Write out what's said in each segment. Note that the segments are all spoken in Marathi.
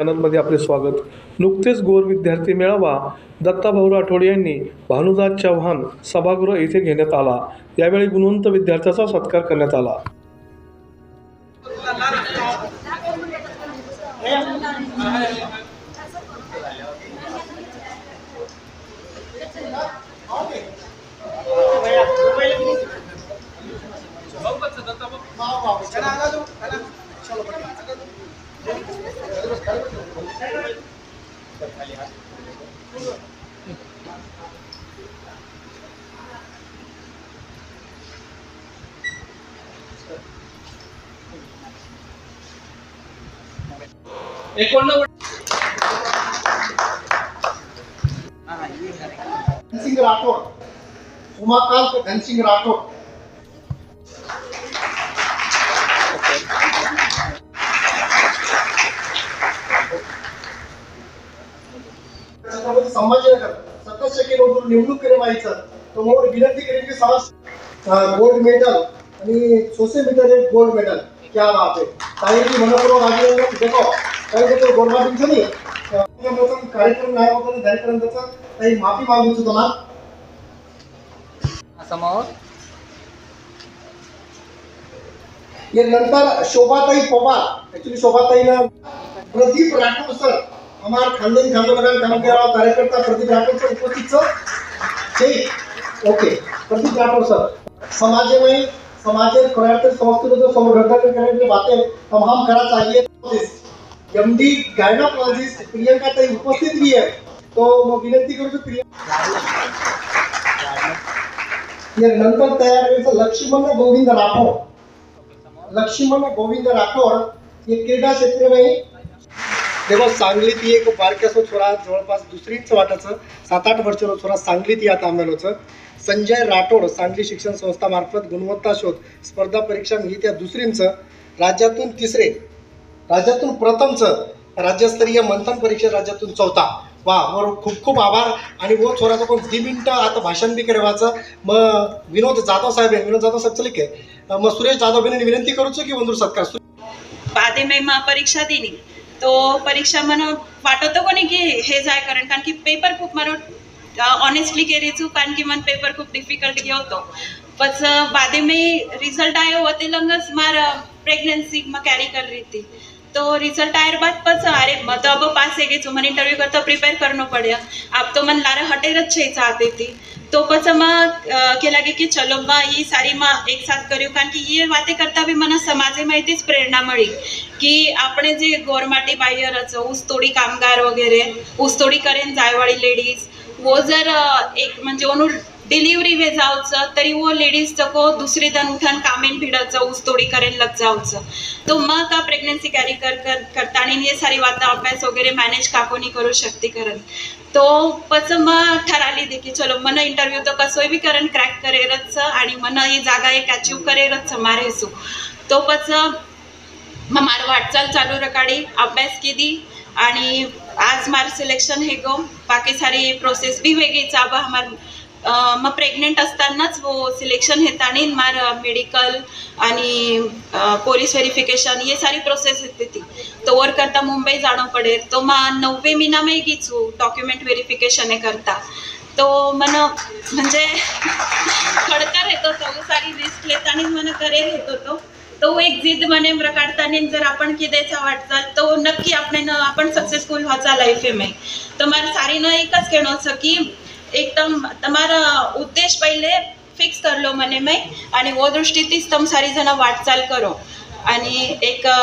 चॅनलमध्ये आपले स्वागत नुकतेच गोर विद्यार्थी मेळावा दत्ताभाऊ राठोड यांनी भानुदास चव्हाण सभागृह येथे घेण्यात आला यावेळी गुणवंत विद्यार्थ्याचा सत्कार करण्यात आला धनसिंग राठोड. उमाकांत धनसिंग राठोड. संभाजीनगर सदस्य के निवडणूक करे व्हायचं तर मग विनंती करेन की समाज गोल्ड मेडल आणि सोशल मीडिया गोल्ड मेडल क्या बात आहे. काही की मनपूर्वक अभिनंदन देखो कार्यक्रम नाही होता काही माफी मागू इच्छितो ना. नंतर शोभाताई पवार ऍक्च्युली शोभाताई ना प्रदीप राठोड सर हमार खानदानी खानदान के कार्यकर्ता प्रदीप राठोड सर उपस्थित सर ठीक. ओके. प्रदीप राठोड सर समाज में समाज कराटे संस्कृत जो संवर्धन करने की बातें तमाम करा चाहिए एमडी गायनोकोलॉजिस्ट प्रियंका ताई उपस्थित भी है तो मग विनंती करतो प्रियंका. नंतर तयार करायचं लक्ष्मण गोविंद राठोड. लक्ष्मण गोविंद राठोड हे क्रीडा नाही तेव्हा सांगलीत ती एक बारक्याचो छोरा जवळपास दुसरीच वाटाचं सात आठ वर्षाचो छोरा सांगलीत या तांब्यालोचं संजय राठोड सांगली शिक्षण संस्थामार्फत गुणवत्ता शोध स्पर्धा परीक्षा ही त्या दुसरींचं. राज्यातून तिसरे राज्यातून प्रथमच राज्यस्तरीय मंथन परीक्षा राज्यातून चौथा. वा मग खूप खूप आभार. आणि वो छोराचं कोण दी मिनटं आता भाषण बी करवायचं मग विनोद जाधव साहेब आहे. विनोद जाधव साहेब चलिक के. मग सुरेश जाधव बिन विनंती करूचो की बंधू सत्कार बादे में परीक्षा दिली तो परीक्षा मन वाटवतो कोणी की हे जाय कारण कारण की पेपर खूप मारो ऑनेस्टली केरीचू कारण की मन पेपर खूप डिफिकल्ट गे होतो. बस बादे में रिझल्ट आयो वते लगच मार प्रेग्नन्सी में कॅरी कर रही थी तो रिजल्ट आयर बाद पछ अरे मतलब अब पास हेगे जो मने इंटर्व्यू करता तो प्रिपेअर करनो पडे. अब तो मन लारा हटे र छे चाती तो पच मा केला गयो की चलो बा ई सारी म एक साथ करू कारण की ये वाते करता भी मने समाज मे माहितीच प्रेरणा मिळी. की आपणे जे गोरमाटी बाय रचौ ऊस तोडी कामगार वगैरे ऊस तोडी करेन जाय वाली लेडीज वो जर एक म्हणजे ओनू डिलिव्हरी वे जावचं तरी वो लेडीज तको दुसरी दन उठन कामेन भिडाचं थोडी करेन लग जावचं तो मग का प्रेग्नन्सी कॅरी कर कर करता आणि हे सारी वाता अभ्यास वगैरे मॅनेज काकोनी करू शकते करत तो पच मग ठराली दे की चलो मन इंटरव्ह्यू तो कसोय बी करन क्रॅक करेरच आणि मन ही जागा एक अचीव करेरच मारेसू तो पच मग मार वाटचाल चालू रकाडी अभ्यास केली आणि आज मार सिलेक्शन हे गो. बाकी सारी प्रोसेस बी वेगळीच अब हमार मग प्रेग्नेंट असतानाच वो सिलेक्शन येताना मार मेडिकल आणि पोलीस व्हेरिफिकेशन हे सारी प्रोसेस येते ती. तो वर करता मुंबई जाणं पडेल. तो मग नववे महिना मी घेचू डॉक्युमेंट व्हेरिफिकेशन हे करता. तो मन म्हणजे खडतर येतो तो सारी लिस्ट लेताना मन करेल येतो तो. तो एक जिद मने प्रकारताने जर आपण किदेचा वाटचाल तो नक्की आपण आपण सक्सेसफुल व्हायचा लाईफ मी तर मला सारी न एकच घेणं असं की एकदम તમારા ઉદ્દેશ पहिले फिक्स करलो મને મેં आणि वो दृष्टीतीच तम सारी जण वाटचाल करो आणि एक अ,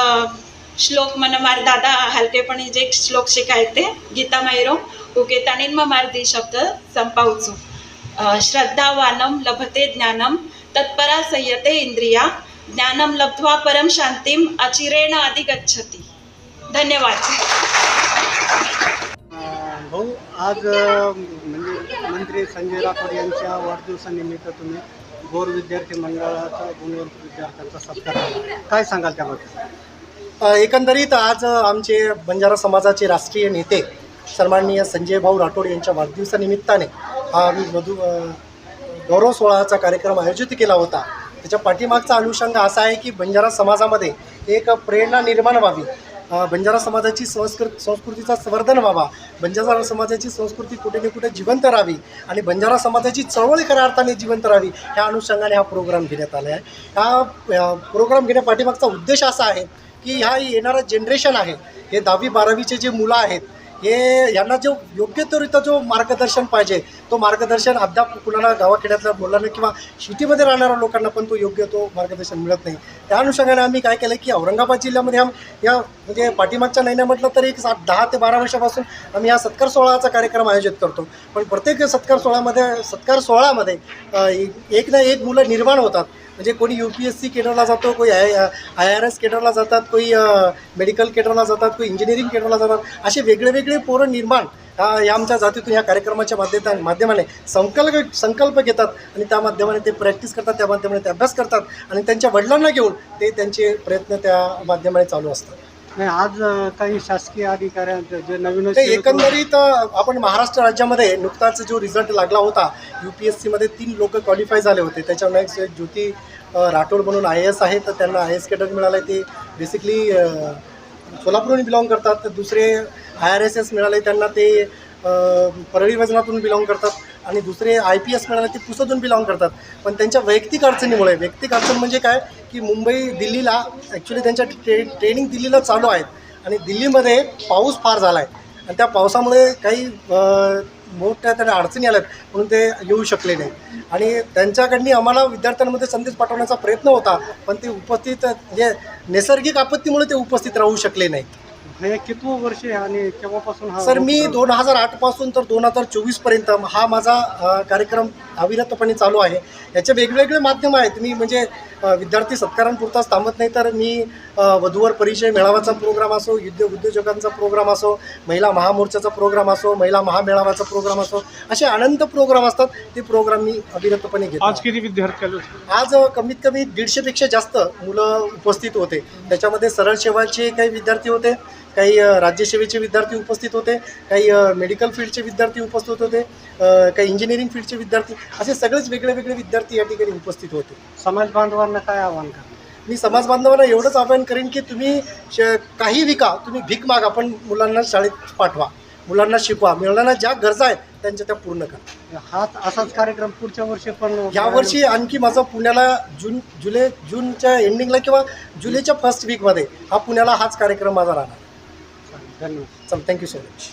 श्लोक મને મારા દાદા હાલકેપણી જે એક શ્લોક શીખાય તે ગીતા માયરો ઉકે તાણીનમાં મારે તે શબ્દ સંપાવું છું अ, श्रद्धावानं लभते ज्ञानं तत्परा संयते इंद्रिया ज्ञानं लब्ध्वा परम शांतीम अचिरेण अधिगच्छति धन्यवाद भाऊ आज म्हणजे मंत्री संजय राठोड यांच्या वाढदिवसानिमित्त तुम्ही गोर विद्यार्थी मंडळाचा गुणवंत विद्यार्थ्यांचा सत्कार केला. काय सांगाल त्याबद्दल? अ, एकंदरीत आज आमचे बंजारा समाजाचे राष्ट्रीय नेते सन्माननीय संजय भाऊ राठोड यांच्या वाढदिवसानिमित्ताने हा आम्ही मधु अ, गौरव सोहळाचा कार्यक्रम आयोजित केला होता. त्याच्या पाठीमागचा अनुषंग असा आहे की बंजारा समाजामध्ये एक प्रेरणा निर्माण व्हावी बंजारा समाजाची संस्कृत संस्कृतीचा संवर्धन व्हावा. बंजारा समाजाची संस्कृती कुठे ना कुठे जिवंत राहावी आणि बंजारा समाजाची चळवळ खऱ्या अर्थाने जिवंत राहावी ह्या अनुषंगाने हा प्रोग्राम घेण्यात आला आहे. हा प्रोग्राम घेण्यापाठीमागचा उद्देश असा आहे की ह्या येणारं जनरेशन आहे हे दहावी बारावीचे जे मुलं आहेत हे यांना जो योग्य तो जो मार्गदर्शन पाहिजे तो मार्गदर्शन अद्याप कुणाला गावाखेड्यातल्या मुलांना किंवा सिटीमध्ये राहणाऱ्या लोकांना पण तो योग्य तो मार्गदर्शन मिळत नाही. त्या अनुषंगाने आम्ही काय केलं की औरंगाबाद जिल्ह्यामध्ये आम या म्हणजे पाठीमागच्या नाही म्हटलं तर एक सात दहा ते बारा वर्षापासून आम्ही हा सत्कार सोहळाचा कार्यक्रम आयोजित करतो. पण प्रत्येक सत्कार सोहळ्यामध्ये सत्कार सोहळ्यामध्ये एक ना एक मुलं निर्माण होतात. म्हणजे कोणी यू पी एस सी केडरला जातो कोणी आय आय आर एस केडरला जातात कोणी मेडिकल केडरला जातात कोणी इंजिनिअरिंग केडरला जातात असे वेगळे वेगळे पोरं निर्माण या आमच्या जातीतून या कार्यक्रमाच्या माध्यमात माध्यमाने संकल्प संकल्प घेतात आणि त्या माध्यमाने ते प्रॅक्टिस करतात त्या माध्यमाने ते अभ्यास करतात आणि त्यांच्या वडिलांना घेऊन ते त्यांचे प्रयत्न त्या माध्यमाने चालू असतात. नाही आज काही शासकीय अधिकाऱ्यांचे जे नवीन ते एकंदरीत आपण महाराष्ट्र राज्यामध्ये नुकताच जो रिझल्ट लागला होता यू पी एस सीमध्ये तीन लोक क्वालिफाय झाले होते. त्याच्यामुळे एक ज्योती राठोड म्हणून आय एस आहे तर त्यांना आय एस कॅडर मिळालं आहे ते बेसिकली सोलापूरहून बिलॉंग करतात. तर दुसरे आय आर एस एस मिळाले त्यांना ते परळी वजनातून बिलॉंग करतात. आणि दुसरे आय पी एस मिळाले ते पुसतून बिलॉंग करतात. पण त्यांच्या वैयक्तिक अडचणीमुळे वैयक्तिक अडचण म्हणजे काय? की मुंबई दिल्लीला ॲक्च्युली त्यांच्या ट्रे ट्रेनिंग दिल्लीला चालू आहेत. आणि दिल्लीमध्ये पाऊस फार झाला आहे आणि त्या पावसामुळे काही मोठ्या त्यांना अडचणी आल्यात म्हणून ते येऊ शकले नाही. आणि त्यांच्याकडनी आम्हाला विद्यार्थ्यांमध्ये संदेश पाठवण्याचा प्रयत्न होता पण ते उपस्थित म्हणजे नैसर्गिक आपत्तीमुळे ते उपस्थित राहू शकले नाहीत. हे कितवं वर्ष आहे आणि केव्हापासून हा सर मी? दोन हजार आठपासून तर दोन हजार चोवीसपर्यंत हा माझा अ, कार्यक्रम अविरतपणे चालू आहे. याचे वेगवेगळे माध्यम आहेत. मी म्हणजे अ, विद्यार्थी सत्कारांपुरताच थांबत नाही तर मी अ, वधूवर परिचय मेळाव्याचा प्रोग्राम असो युद्ध उद्योजकांचा प्रोग्राम असो महिला महामोर्चाचा प्रोग्राम असो महिला महामेळाव्याचा प्रोग्राम असो असे अनंत प्रोग्राम असतात. ते प्रोग्राम मी अविरतपणे घेतो. आज किती विद्यार्थी आले होते? आज कमीत कमी दीडशेपेक्षा जास्त मुलं उपस्थित होते. त्याच्यामध्ये सरळ सेवाचे काही विद्यार्थी होते. काही राज्यसेवेचे विद्यार्थी उपस्थित होते काही मेडिकल फील्डचे विद्यार्थी उपस्थित होते काही इंजिनिअरिंग फील्डचे विद्यार्थी असे सगळेच वेगळे वेगळे विद्यार्थी या ठिकाणी उपस्थित होते. समाज बांधवांना काय आव्हान करा मी समाज बांधवांना एवढंच आवाहन करेन की तुम्ही श काही विका तुम्ही भीक मागा पण मुलांना शाळेत पाठवा मुलांना शिकवा मुलांना ज्या गरजा आहेत त्यांच्या त्या पूर्ण करा. हाच असाच कार्यक्रम पुढच्या वर्षी पण यावर्षी आणखी माझा पुण्याला जून जुलै जूनच्या एंडिंगला किंवा जुलैच्या फर्स्ट वीकमध्ये हा पुण्याला हाच कार्यक्रम माझा राहणार. धन्यवाद चल थँक्यू सो मच